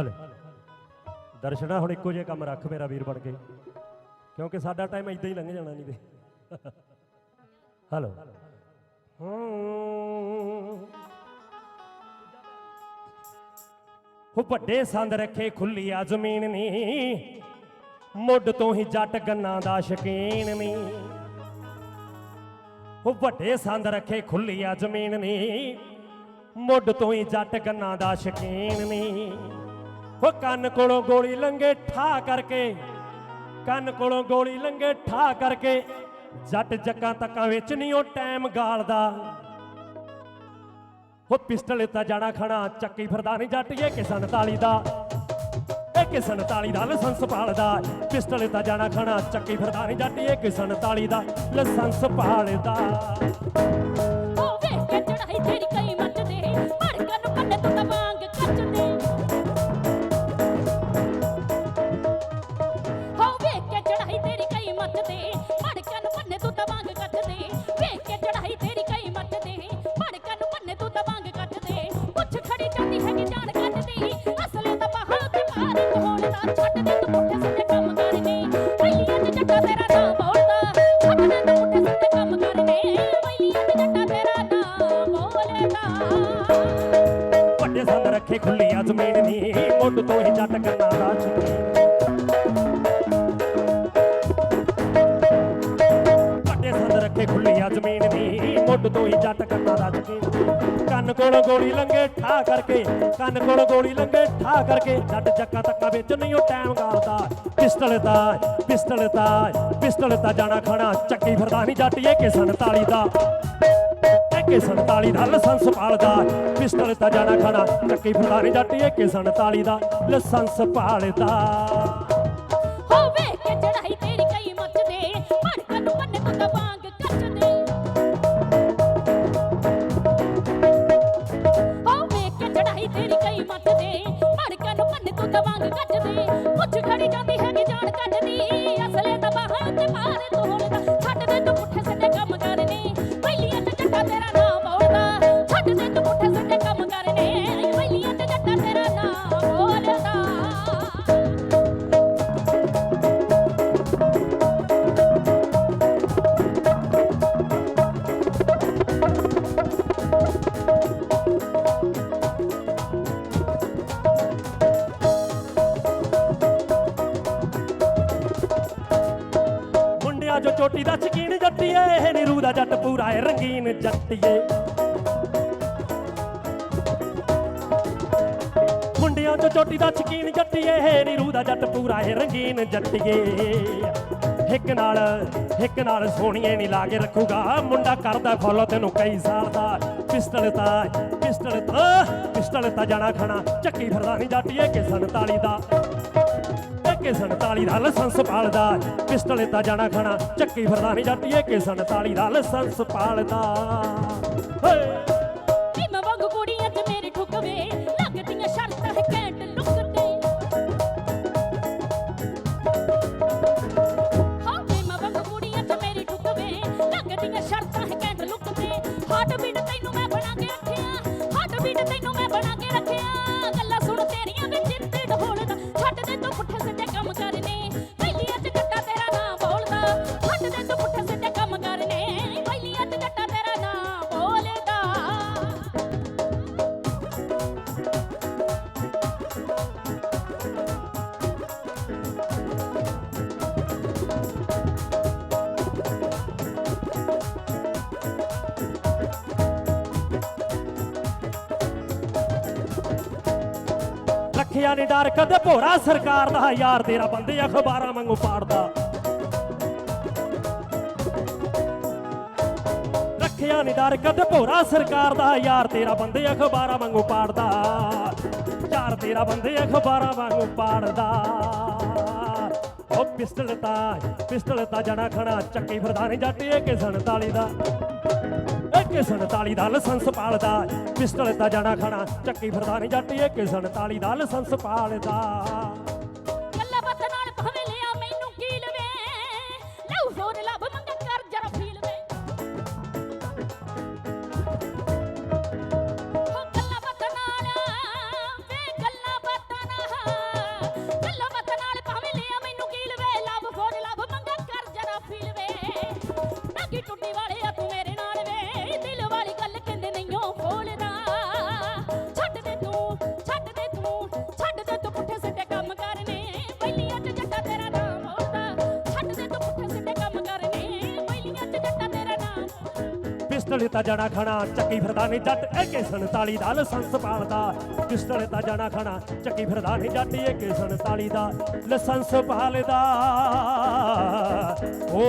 ਹਲੇ। ਦਰਸ਼ਨਾ, ਹੁਣ ਇੱਕੋ ਜਿਹਾ ਕੰਮ ਰੱਖ ਮੇਰਾ ਵੀਰ ਬਣ ਕੇ। ਕਿਉਂਕਿ ਸਾਡਾ ਟਾਈਮ ਇਦਾਂ ਹੀ ਲੰਘ ਜਾਣਾ ਨਹੀਂ ਤੇ। ਹਲੋ। ਹੂੰ। ਉਹ ਵੱਡੇ ਸੰਦ ਰੱਖੇ, ਖੁੱਲੀ ਆ ਜ਼ਮੀਨ ਨੀ। ਮੁੱਢ ਤੋਂ ਹੀ ਜੱਟ ਗੰਨਾ ਦਾ ਸ਼ਕੀਨ ਨੀ। ਉਹ ਵੱਡੇ ਸੰਦ ਰੱਖੇ, ਖੁੱਲੀ ਆ ਜ਼ਮੀਨ ਨੀ। ਮੁੱਢ ਤੋਂ ਹੀ ਜੱਟ ਗੰਨਾ ਦਾ ਸ਼ਕੀਨ ਨੀ। ਉਹ ਕੰਨ ਕੋਲੋਂ ਗੋਲੀ ਲੰਗੇ ਠਾ ਕਰਕੇ, ਕੰਨ ਕੋਲੋਂ ਗੋਲੀ ਲੰਗੇ ਠਾ ਕਰਕੇ, ਜੱਟ ਜੱਕਾਂ ਤੱਕਾਂ ਵਿੱਚ ਨਹੀਂ ਉਹ ਟਾਈਮ ਗਾਲਦਾ। ਉਹ ਪਿਸਟਲ ਤਾਂ ਜਾਣਾ ਖਣਾ ਚੱਕੀ ਫਿਰਦਾ ਨਹੀਂ ਜੱਟ ਇਹ ਕਿਸ 47 ਦਾ। ਇਹ ਕਿਸ 47 ਦਾ, ਲਾਇਸੈਂਸ ਪਾਲਦਾ। ਪਿਸਟਲ ਤਾਂ ਜਾਣਾ ਖਣਾ ਚੱਕੀ ਫਿਰਦਾ ਨਹੀਂ ਜੱਟ ਇਹ ਕਿਸ 47 ਦਾ, ਲਾਇਸੈਂਸ ਪਾਲਦਾ। ਵੱਡੇ ਸੰਦ ਰੱਖੇ ਖੁੱਲੀਆਂ ਜ਼ਮੀਨ ਨੀ ਮੁੱਢ ਤੋਂ ਹੀ ਜੱਟ ਗੰਨਾ ਦਾ ਵੱਡੇ ਸੰਦ ਰੱਖੇ ਖੁੱਲੀ ਜ਼ਮੀਨ ਨੀ ਮੁੱਢ ਤੋਂ ਹੀ ਜੱਟ ਗੰਨਾ ਦਾ ਕੰਨ ਕੋਲੋਂ ਗੋਲੀ ਲੰਗੇ ਠਾ ਕਰਕੇ, ਕੰਨ ਕੋਲੋਂ ਗੋਲੀ ਲੰਗੇ ਠਾ ਕਰਕੇ, ਜੱਟ ਜੱਕਾ ਤੱਕਾ ਵਿੱਚ ਨਹੀਂ ਉਹ ਟਾਈਮ ਗਾਲਦਾ। ਪਿਸਟਲ ਦਾ ਪਿਸਟਲ ਦਾ ਪਿਸਟਲ ਤਾਂ ਜਾਣਾ ਖਾਣਾ ਚੱਕੀ ਫਿਰਦਾ ਨਹੀਂ ਜੱਟ ਇਹ ਕਿ 47 ਦਾ। ਕਿ 47 ਦਾ, ਲਾਇਸੈਂਸ ਪਾਲਦਾ। ਪਿਸਟਲ ਤਾਂ ਜਾਣਾ ਖਾਣਾ ਚੱਕੀ ਫਿਰਦਾ ਨਹੀਂ ਜੱਟ ਇਹ ਕਿ 47 ਦਾ, ਲਾਇਸੈਂਸ ਪਾਲਦਾ। ਹੋ ਵੇਖ ਚੜਾਈ ਨੂੰ ਪੰਨੇ ਵਾਂਗ ਕੱਚਦੇ ਪੁੱਛ ਖੜੀ ਜਾਂਦੀ ਹੈਗੀ ਜਾਣ ਕੱਢਦੀ ਅਸਲੇ ਤਾਂ ਬਾਹਾਂ ਤੇ ਮਾਰੇ ਤੋੜਦਾ, ਛੱਡ ਦੇ ਤੂੰ ਪੁੱਠੇ ਸਿੱਧੇ ਕੰਮ ਜੋ ਚੋਟੀ ਦਾ ਸ਼ਕੀਨ ਜੱਟੀਏ ਨਿਰੂ ਦਾ ਜੱਟ ਪੂਰਾ ਏ ਰੰਗੀਨ ਜੱਟੀਏ। ਮੁੰਡਿਆਂ ਜੋ ਚੋਟੀ ਦਾ ਸ਼ਕੀਨ ਜੱਟੀਏ ਨਿਰੂ ਦਾ ਜੱਟ ਪੂਰਾ ਏ ਰੰਗੀਨ ਜੱਟੀਏ। ਇੱਕ ਨਾਲ ਇੱਕ ਨਾਲ ਸੋਹਣੀਏ ਨਹੀਂ ਲਾ ਕੇ ਰੱਖੂਗਾ, ਮੁੰਡਾ ਕਰਦਾ ਫੋਲੋ ਤੈਨੂੰ ਕਈ ਸਾਲ ਦਾ। ਪਿਸਟਲ ਤਾਂ ਪਿਸਟਲ ਤਾਂ ਪਿਸਟਲ ਤਾਂ ਜਾਣਾ ਖਾਣਾ, ਚੱਕੀ ਫਿਰਦਾ ਨਹੀਂ ਜੱਟੀਏ ਕਿ 47 ਦਾ। ਕਿ 47 ਦਾ ਲਾਇਸੈਂਸ ਪਾਲਦਾ। ਪਿਸਟਲ ਤਾਂ ਜਾਣਾ ਖਾਣਾ, ਚੱਕੀ ਫਿਰਦਾ ਨਹੀਂ ਜੱਟੀਏ ਕਿ 47 ਦਾ ਲਾਇਸੈਂਸ ਪਾਲਦਾ। ਹੇ! ਰੱਖਿਆ ਨੀ ਡਰ, ਕਦੇ ਭੋਰਾ ਸਰਕਾਰ ਦਾ, ਯਾਰ ਤੇਰਾ ਬੰਦੇ ਅਖਬਾਰਾਂ ਵਾਂਗੂ ਪਾੜਦਾ। ਰੱਖਿਆ ਨੀ ਡਰ, ਕਦੇ ਭੋਰਾ ਸਰਕਾਰ ਦਾ, ਯਾਰ ਤੇਰਾ ਬੰਦੇ ਅਖਬਾਰਾਂ ਵਾਂਗੂ ਪਾੜਦਾ। ਯਾਰ ਤੇਰਾ ਬੰਦੇ ਅਖਬਾਰਾਂ ਵਾਂਗੂ ਪਾੜਦਾ। ਉਹ ਪਿਸਟਲ ਤਾਂ ਪਿਸਟਲ ਤਾਂ ਜਣਾ ਖਣਾ ਚੱਕੀ ਫਿਰਦਾ ਨਹੀਂ ਜੱਟ ਇਹ ਕਿ 47 ਦਾ। ਕਿ 47 ਦਾ ਲਾਇਸੈਂਸ ਪਾਲਦਾ। ਪਿਸਟਲ ਤਾਂ ਜਾਣਾ ਖਾਣਾ, ਚੱਕੀ ਫਿਰਦਾ ਨਹੀਂ ਜੱਟ, ਇਹ ਕਿ 47 ਦਾ ਲਾਇਸੈਂਸ ਪਾਲਦਾ। ਪਿਸਟਲ ਤਾਂ ਜਾਣਾ ਖਾਣਾ, ਚੱਕੀ ਫਿਰਦਾ ਨਹੀਂ ਜੱਟ। AK47 ਦਾ ਲਾਇਸੈਂਸ ਪਾਲਦਾ। ਪਿਸਟਲ ਤਾਂ ਜਾਣਾ ਖਾਣਾ, ਚੱਕੀ ਫਿਰਦਾ ਨਹੀਂ ਜੱਟ। AK47 ਦਾ ਲਾਇਸੈਂਸ ਪਾਲਦਾ। ਓ